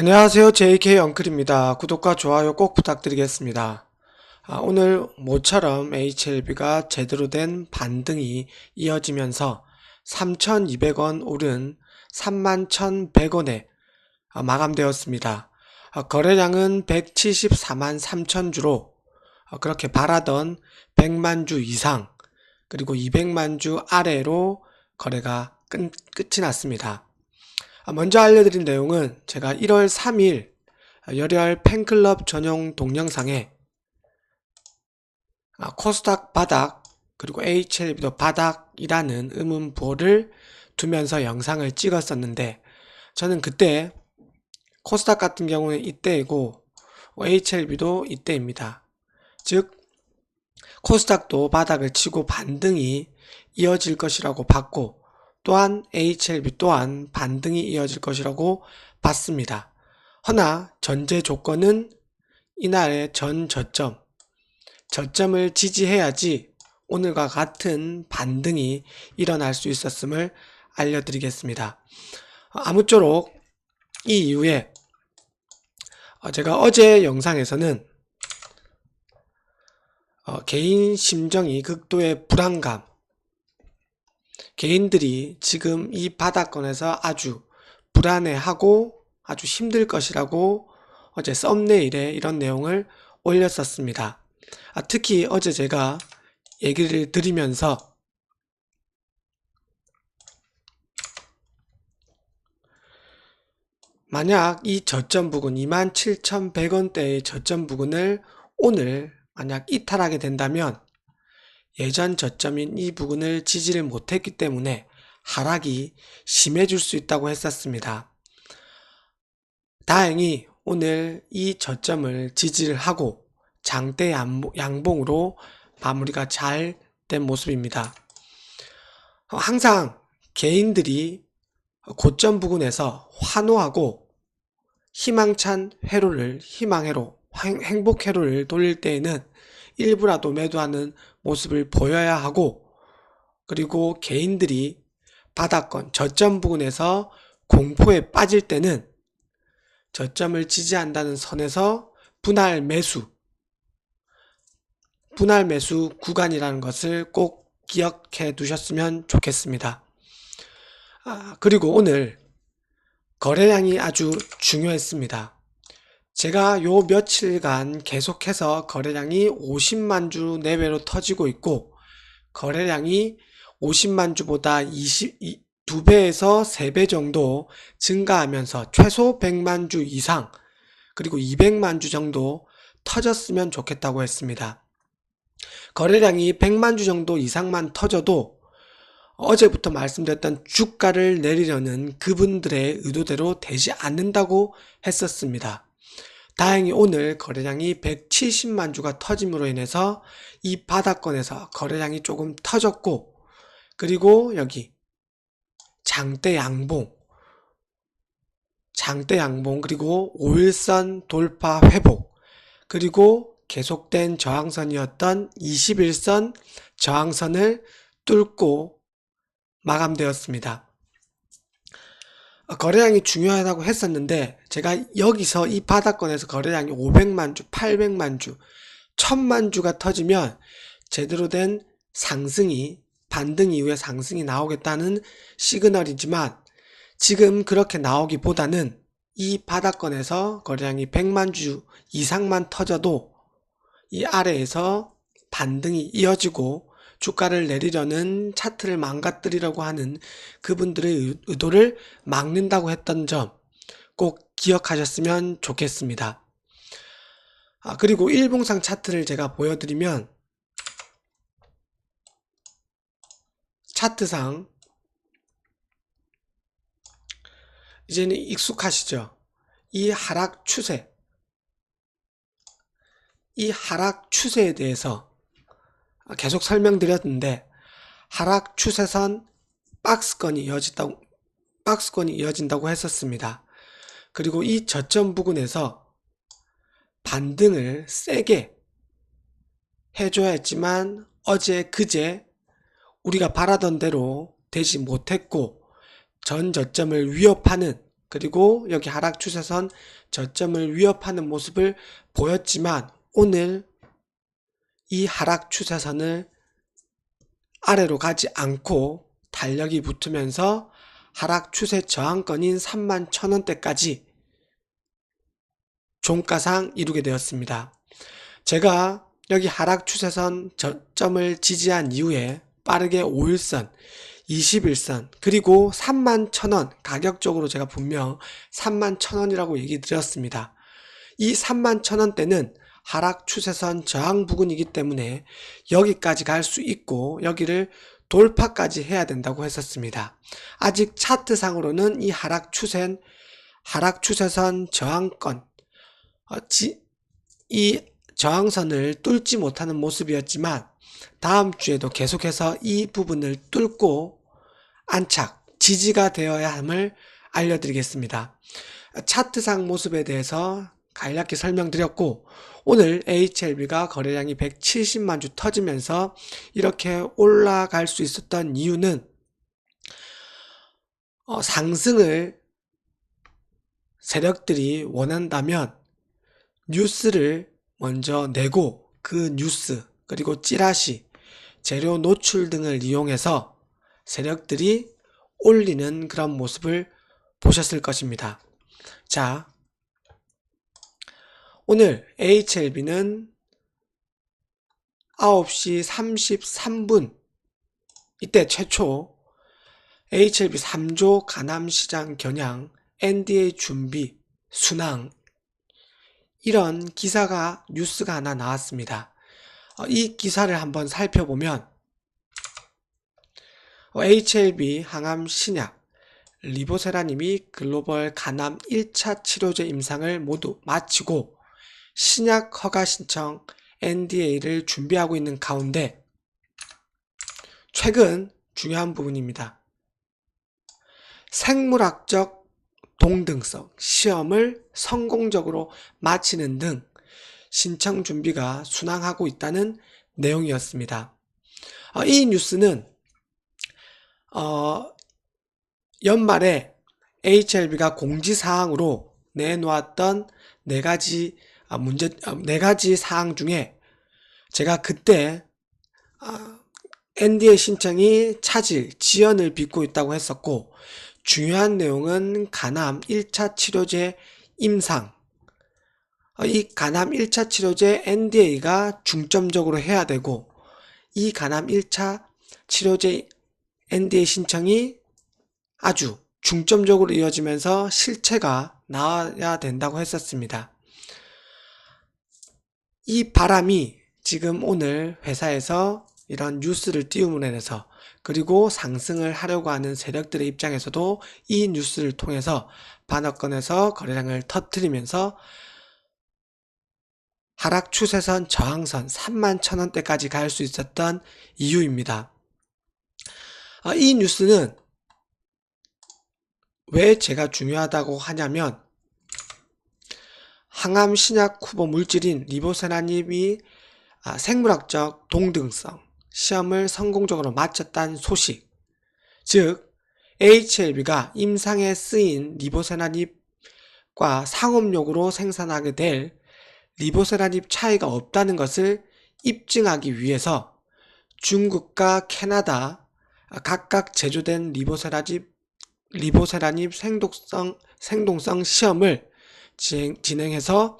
안녕하세요. JK 엉클입니다. 구독과 좋아요 꼭 부탁드리겠습니다. 아, 오늘 모처럼 HLB가 제대로 된 반등이 이어지면서 3,200원 오른 31,100원에 아, 마감되었습니다. 아, 거래량은 174만 3천 주로 아, 그렇게 바라던 100만 주 이상 그리고 200만 주 아래로 거래가 끝, 끝이 났습니다. 아, 먼저 알려드릴 내용은 제가 1월 3일 열혈 팬클럽 전용 동영상에 아, 코스닥 바닥 그리고 HLB도 바닥이라는 의문부호를 두면서 영상을 찍었었는데 저는 그때 코스닥 같은 경우는 이때이고 HLB도 이때입니다. 즉 코스닥도 바닥을 치고 반등이 이어질 것이라고 봤고 또한 HLB 또한 반등이 이어질 것이라고 봤습니다. 허나 전제 조건은 이날의 전 저점, 저점을 지지해야지 오늘과 같은 반등이 일어날 수 있었음을 알려드리겠습니다. 아무쪼록 이 이후에 어, 제가 어제 영상에서는 어, 개인 심정이 극도의 불안감, 개인들이 지금 이 바닥권에서 아주 불안해하고 아주 힘들 것이라고 어제 썸네일에 이런 내용을 올렸었습니다. 아, 특히 어제 제가 얘기를 드리면서 만약 이 저점 부근 27,100원대의 저점 부근을 오늘 만약 이탈하게 된다면 예전 저점인 이 부근을 지지를 못했기 때문에 하락이 심해질 수 있다고 했었습니다. 다행히 오늘 이 저점을 지지를 하고 장대 양봉으로 마무리가 잘 된 모습입니다. 항상 개인들이 고점 부근에서 환호하고 희망찬 회로를 희망회로 행복 회로를 돌릴 때에는 일부라도 매도하는 모습을 보여야 하고 그리고 개인들이 바닥권 저점 부근에서 공포에 빠질 때는 저점을 지지한다는 선에서 분할 매수 분할 매수 구간이라는 것을 꼭 기억해 두셨으면 좋겠습니다. 아, 그리고 오늘 거래량이 아주 중요했습니다. 제가 요 며칠간 계속해서 거래량이 50만 주 내외로 터지고 있고 거래량이 50만 주보다 20, 2배에서 3배 정도 증가하면서 최소 100만 주 이상 그리고 200만 주 정도 터졌으면 좋겠다고 했습니다. 거래량이 100만 주 정도 이상만 터져도 어제부터 말씀드렸던 주가를 내리려는 그분들의 의도대로 되지 않는다고 했었습니다. 다행히 오늘 거래량이 170만 주가 터짐으로 인해서 이 바닥권에서 거래량이 조금 터졌고 그리고 여기 장대 양봉 장대 양봉 그리고 5일선 돌파 회복 그리고 계속된 저항선이었던 21선 저항선을 뚫고 마감되었습니다. 거래량이 중요하다고 했었는데 제가 여기서 이 바닥권에서 거래량이 500만 주, 800만 주, 1000만 주가 터지면 제대로 된 상승이 반등 이후에 상승이 나오겠다는 시그널이지만 지금 그렇게 나오기보다는 이 바닥권에서 거래량이 100만 주 이상만 터져도 이 아래에서 반등이 이어지고 주가를 내리려는 차트를 망가뜨리려고 하는 그분들의 의도를 막는다고 했던 점 꼭 기억하셨으면 좋겠습니다. 아, 그리고 일봉상 차트를 제가 보여드리면 차트상 이제는 익숙하시죠? 이 하락 추세 이 하락 추세에 대해서 계속 설명드렸는데 하락 추세선 박스권이 이어진다고 박스권이 이어진다고 했었습니다. 그리고 이 저점 부근에서 반등을 세게 해줘야 했지만 어제 그제 우리가 바라던 대로 되지 못했고 전 저점을 위협하는 그리고 여기 하락 추세선 저점을 위협하는 모습을 보였지만 오늘 이 하락 추세선을 아래로 가지 않고 달력이 붙으면서 하락 추세 저항권인 3만 1000원대까지 종가상 이루게 되었습니다. 제가 여기 하락 추세선 저점을 지지한 이후에 빠르게 5일선, 21선, 그리고 3만 1000원 가격적으로 제가 분명 3만 1000원이라고 얘기 드렸습니다. 이 3만 1000원대는 하락 추세선 저항 부근이기 때문에 여기까지 갈 수 있고 여기를 돌파까지 해야 된다고 했었습니다. 아직 차트상으로는 이 하락 추세 하락 추세선 저항권 어, 지, 이 저항선을 뚫지 못하는 모습이었지만 다음 주에도 계속해서 이 부분을 뚫고 안착, 지지가 되어야 함을 알려드리겠습니다. 차트상 모습에 대해서 간략히 설명드렸고 오늘 HLB가 거래량이 170만 주 터지면서 이렇게 올라갈 수 있었던 이유는 어, 상승을 세력들이 원한다면 뉴스를 먼저 내고 그 뉴스 그리고 찌라시 재료 노출 등을 이용해서 세력들이 올리는 그런 모습을 보셨을 것입니다. 자, 오늘 HLB는 9시 33분 이때 최초 HLB 3조 가남시장 겨냥 NDA 준비 순항 이런 기사가 뉴스가 하나 나왔습니다. 어, 이 기사를 한번 살펴보면 어, HLB 항암 신약 리보세라님이 글로벌 간암 1차 치료제 임상을 모두 마치고 신약 허가 신청 NDA를 준비하고 있는 가운데 최근 중요한 부분입니다. 생물학적 동등성 시험을 성공적으로 마치는 등 신청 준비가 순항하고 있다는 내용이었습니다. 어, 이 뉴스는 어, 연말에 HLB가 공지사항으로 내놓았던 네 가지 아, 문제 아, 네 가지 사항 중에 제가 그때 아, NDA 신청이 차질, 지연을 빚고 있다고 했었고 중요한 내용은 간암 1차 치료제 임상 어, 이 간암 1차 치료제 NDA가 중점적으로 해야 되고 이 간암 1차 치료제 NDA 신청이 아주 중점적으로 이어지면서 실체가 나와야 된다고 했었습니다. 이 바람이 지금 오늘 회사에서 이런 뉴스를 띄움으로 인해서 그리고 상승을 하려고 하는 세력들의 입장에서도 이 뉴스를 통해서 반어권에서 거래량을 터트리면서 하락 추세선 저항선 3만 천원대까지 갈 수 있었던 이유입니다. 아, 이 뉴스는 왜 제가 중요하다고 하냐면 항암 신약 후보 물질인 리보세라닙이 아, 생물학적 동등성 시험을 성공적으로 마쳤다는 소식. 즉 HLB가 임상에 쓰인 리보세라닙과 상업용으로 생산하게 될 리보세라닙 차이가 없다는 것을 입증하기 위해서 중국과 캐나다 각각 제조된 리보세라닙 리보세라닙 생독성 생동성 시험을 진행, 진행 해서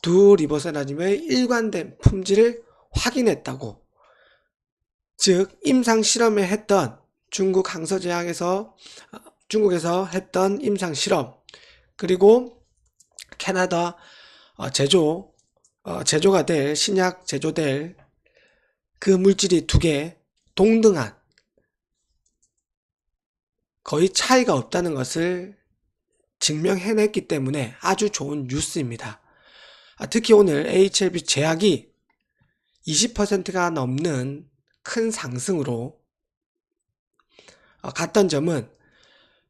두 리보세라닙의 일관된 품질을 확인했다고. 즉 임상 실험에 했던 중국 항서제약에서 어, 중국에서 했던 임상 실험 그리고 캐나다 어, 제조 어, 제조가 될 신약 제조될 그 물질이 두 개 동등한 거의 차이가 없다는 것을 증명해냈기 때문에 아주 좋은 뉴스입니다. 아, 특히 오늘 HLB 제약이 20%가 넘는 큰 상승으로 어, 갔던 점은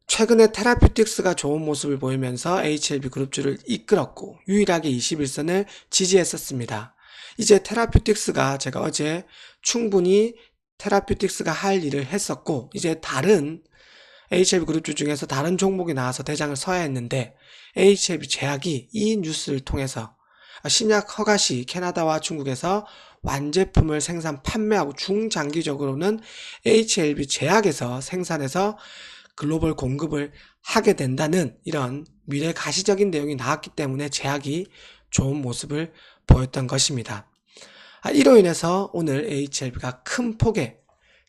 최근에 테라퓨틱스가 좋은 모습을 보이면서 HLB 그룹주를 이끌었고 유일하게 21선을 지지했었습니다. 이제 테라퓨틱스가 제가 어제 충분히 테라퓨틱스가 할 일을 했었고 이제 다른 HLB 그룹주 중에서 다른 종목이 나와서 대장을 서야 했는데 HLB 제약이 이 뉴스를 통해서 신약 허가 시 캐나다와 중국에서 완제품을 생산 판매하고 중장기적으로는 HLB 제약에서 생산해서 글로벌 공급을 하게 된다는 이런 미래 가시적인 내용이 나왔기 때문에 제약이 좋은 모습을 보였던 것입니다. 아, 이로 인해서 오늘 HLB가 큰 폭의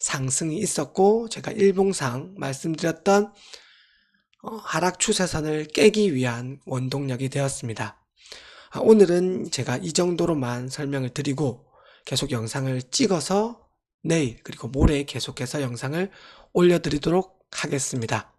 상승이 있었고 제가 일봉상 말씀드렸던 어, 하락 추세선을 깨기 위한 원동력이 되었습니다. 아, 오늘은 제가 이 정도로만 설명을 드리고 계속 영상을 찍어서 내일 그리고 모레 계속해서 영상을 올려드리도록 하겠습니다.